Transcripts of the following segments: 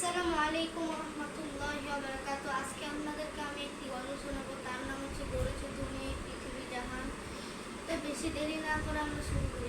আসসালামু আলাইকুম রহমতুল্লাহ বারাকাতু আজকে আপনাদেরকে আমি একটি গল্প শোনাবো। তার নাম হচ্ছে গড়েছে তুমি পৃথিবী জাহান। তো বেশি দেরি না করে আমরা শুরু করি।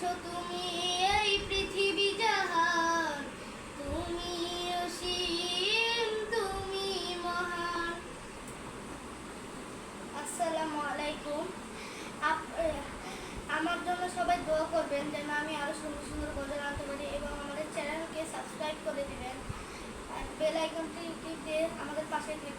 গড়েছ তুমি এই পৃথিবী জাহান তুমি অসীম, তুমি মহান। আসসালামু আলাইকুম। আমার জন্য সবাই দোয়া করবেন যেন আমি আরও সুন্দর সুন্দর গজল আনতে পারি এবং আমাদের চ্যানেলকে সাবস্ক্রাইব করে দিবেন। বেল আইকনটি টিপ আমাদের পাশে ক্লিক